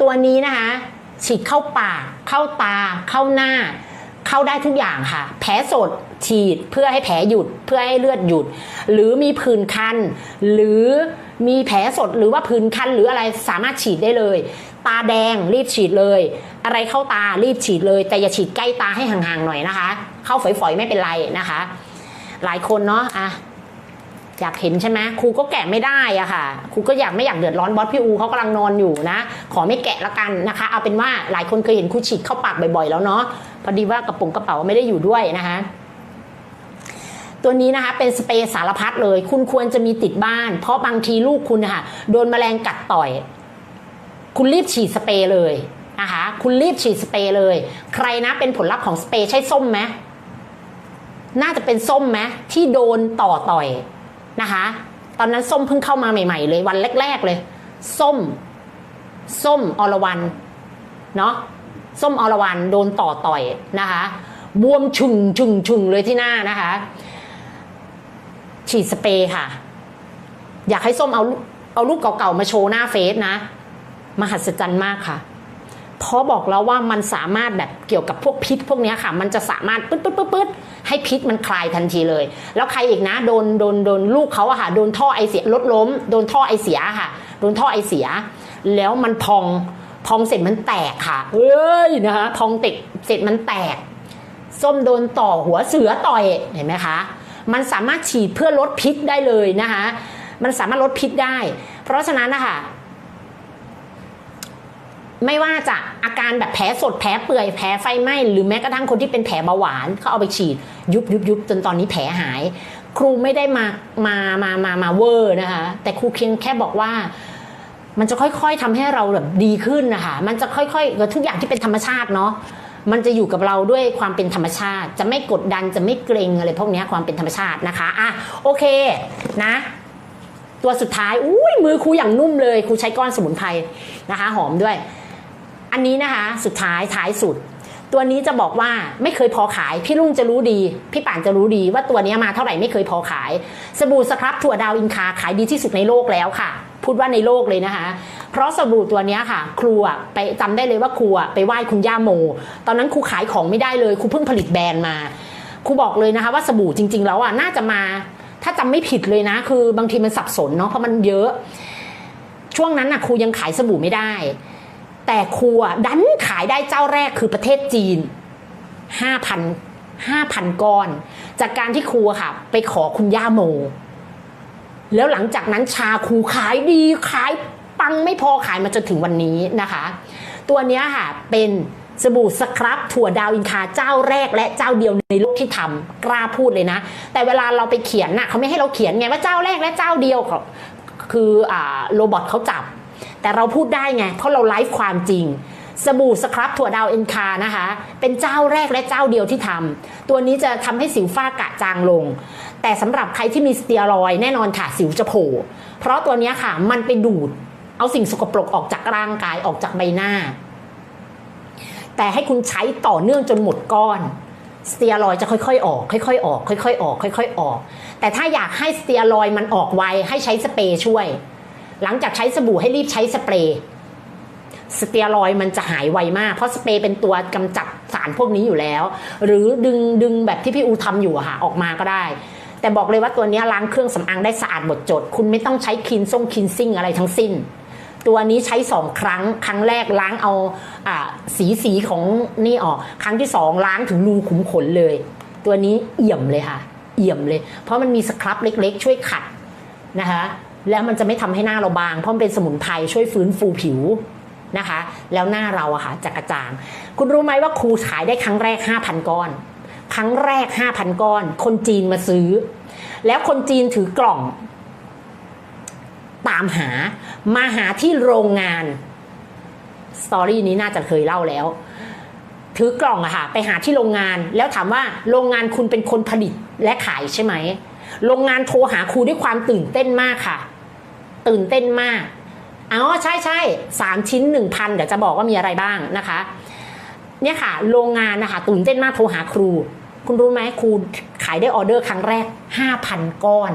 ตัวนี้นะคะฉีดเข้าปาก เข้าตา เข้าหน้า เข้าได้ทุกอย่างค่ะ แผลสดฉีดเพื่อให้แผลหยุดเพื่อให้เลือดหยุด หรือมีผื่นคัน หรือมีแผลสดหรือว่าผื่นคันหรืออะไรสามารถฉีดได้เลย ตาแดงรีบฉีดเลย อะไรเข้าตารีบฉีดเลย แต่อย่าฉีดใกล้ตาให้ห่างๆหน่อยนะคะ เข้าฝอยๆไม่เป็นไรนะคะ หลายคนเนาะอะ อยากเห็นใช่ไหมครูก็แกะไม่ได้อะค่ะครูก็อยากไม่อยากเดือดร้อนบอสพี่อูเขากำลังนอนอยู่นะ ขอไม่แกะละกันนะคะ เอาเป็นว่าหลายคนเคยเห็นครูฉีดเข้าปากบ่อยๆ แล้วเนาะพอดีว่ากระป๋องกระเป๋าไม่ได้อยู่ด้วยนะคะตัวนี้นะคะเป็นสเปรย์สารพัดเลย คุณควรจะมีติดบ้าน เพราะบางทีลูกคุณนะคะโดนแมลงกัดต่อย คุณรีบฉีดสเปรย์เลยนะคะคุณรีบฉีดสเปรย์เลย ใครนะเป็นผลลัพธ์ของสเปรย์ใช่ส้มไหมน่าจะเป็นส้มไหมที่โดนต่อต่อย นะคะ ตอนนั้นส้มเพิ่งเข้ามาใหม่ ๆ เลยวันแรก ๆ เลย ส้ม ส้มอรวรันเนาะส้มอรวรันโดนต่อต่อยนะคะ บวมชุงชุงชุงเลยที่หน้านะคะ ฉีดสเปรย์ค่ะ อยากให้ส้มเอาเอารูปเก่าๆมาโชว์หน้าเฟซนะ มหัศจรรย์มากค่ะ เพราะบอกแล้วว่ามันสามารถแบบเกี่ยวกับพวกพิษ พวกเนี้ยค่ะ มันจะสามารถปึ๊ดปึ๊ดปึ๊ดปึ๊ดให้พิษมันคลายทันทีเลย แล้วใครอีกนะโดนโดนโดนลูกเขาอะค่ะโดนท่อไอเสียรถล้ม โดนท่อไอเสียค่ะ โดนท่อไอเสีย แล้วมันพองพองเสร็จมันแตกค่ะเอ้ยนะคะพองติดเสร็จมันแตก ส้มโดนต่อหัวเสือต่อยเห็นไหมคะมันสามารถฉีดเพื่อลดพิษได้เลยนะคะมันสามารถลดพิษได้ เพราะฉะนั้นนะคะ ไม่ว่าจะอาการแบบแผลสดแผลเปื่อยแผลไฟไหม้หรือแม้กระทั่งคนที่เป็นแผลเบาหวานเขาเอาไปฉีดยุบยุบยุบจนตอนนี้แผลหาย ครูไม่ได้มามามามามาเวอร์นะคะ แต่ครูเพียงแค่บอกว่ามันจะค่อยๆทำให้เราแบบดีขึ้นนะคะ มันจะค่อยๆทุกอย่างที่เป็นธรรมชาติเนาะมันจะอยู่กับเราด้วยความเป็นธรรมชาติ จะไม่กดดันจะไม่เกรงอะไรพวกนี้ความเป็นธรรมชาตินะคะอะโอเคนะ ตัวสุดท้ายอุ้ยมือครูอย่างนุ่มเลยครูใช้ก้อนสมุนไพรนะคะ หอมด้วย อันนี้นะคะสุดท้ายท้ายสุด ตัวนี้จะบอกว่าไม่เคยพอขาย พี่ลุงจะรู้ดี พี่ป่านจะรู้ดีว่าตัวนี้มาเท่าไหร่ไม่เคยพอขาย สบู่สครับถั่วดาวอินคาขายดีที่สุดในโลกแล้วค่ะ พูดว่าในโลกเลยนะคะ เพราะสบู่ตัวนี้ค่ะ ครูไปจำได้เลยว่าครูไปไหว้คุณย่าโม ตอนนั้นครูขายของไม่ได้เลยครูเพิ่งผลิตแบรนด์มาครูบอกเลยนะคะว่าสบู่จริง ๆ แล้วอะน่าจะมา ถ้าจำไม่ผิดเลยนะ คือบางทีมันสับสนเนาะเพราะมันเยอะ ช่วงนั้นน่ะครูยังขายสบู่ไม่ได้ แต่ครูอะดันขายได้เจ้าแรกคือประเทศจีนห้าพันห้าพันก้อน จากการที่ครูอะค่ะ ไปขอคุณย่าโม แล้วหลังจากนั้นชาครูขายดีขายปังไม่พอขายมาจนถึงวันนี้นะคะ ตัวนี้ค่ะเป็นสบู่สครับถั่วดาวอินคาเจ้าแรกและเจ้าเดียวในโลกที่ทำกล้าพูดเลยนะ แต่เวลาเราไปเขียนน่ะเขาไม่ให้เราเขียนไงว่าเจ้าแรกและเจ้าเดียวเขาคืออ่าโรบอทเขาจับ แต่เราพูดได้ไง เพราะเราไลฟ์ความจริง สบู่สครับถั่วดาวเอ็นคานะคะ เป็นเจ้าแรกและเจ้าเดียวที่ทำตัวนี้จะทำให้สิวฝ้ากระจางลง แต่สำหรับใครที่มีสเตียรอยแน่นอนค่ะสิวจะโผล่เพราะตัวนี้ค่ะมันไปดูดเอาสิ่งสกปรกออกจากร่างกายออกจากใบหน้า แต่ให้คุณใช้ต่อเนื่องจนหมดก้อนสเตียรอยจะค่อยๆออกค่อยๆออกค่อยๆออกค่อยๆออก แต่ถ้าอยากให้สเตียรอยมันออกไวให้ใช้สเปรย์ช่วย หลังจากใช้สบู่ให้รีบใช้สเปรย์สเตียรอยมันจะหายไวมาก เพราะสเปรย์เป็นตัวกำจัดสารพวกนี้อยู่แล้ว หรือดึงดึงแบบที่พี่อูทำอยู่ค่ะออกมาก็ได้ แต่บอกเลยว่าตัวนี้ล้างเครื่องสำอางได้สะอาดหมดจด คุณไม่ต้องใช้คลีนซ่งคลีนซิ่งอะไรทั้งสิ้น ตัวนี้ใช้สองครั้ง ครั้งแรกล้างเอาอ่าสีสีของนี่ออก ครั้งที่สองล้างถึงรูขุมขนเลย ตัวนี้เอี่ยมเลยค่ะ เอี่ยมเลย เพราะมันมีสครับเล็ก ๆ ช่วยขัดนะคะ แล้วมันจะไม่ทำให้หน้าเราบาง เพราะมันเป็นสมุนไพรช่วยฟื้นฟูผิวนะคะ แล้วหน้าเราอะค่ะจะกระจ่าง คุณรู้ไหมว่าครูขายได้ครั้งแรก 5,000 ก้อน ครั้งแรก 5,000 ก้อน คนจีนมาซื้อ แล้วคนจีนถือกล่อง ตามหามาหาที่โรงงานสตอรี่นี้น่าจะเคยเล่าแล้ว ถือกล่องอะค่ะ ไปหาที่โรงงาน แล้วถามว่าโรงงานคุณเป็นคนผลิตและขายใช่ไหมโรงงานโทรหาครูด้วยความตื่นเต้นมากค่ะ ตื่นเต้นมากอ๋อใช่ใช่สามชิ้นหนึ่งพันเดี๋ยวจะบอกว่ามีอะไรบ้างนะคะ เนี่ยค่ะ โรงงานนะคะตื่นเต้นมากโทรหาครู คุณรู้ไหมครูขายได้ออเดอร์ครั้งแรก 5,000 ก้อน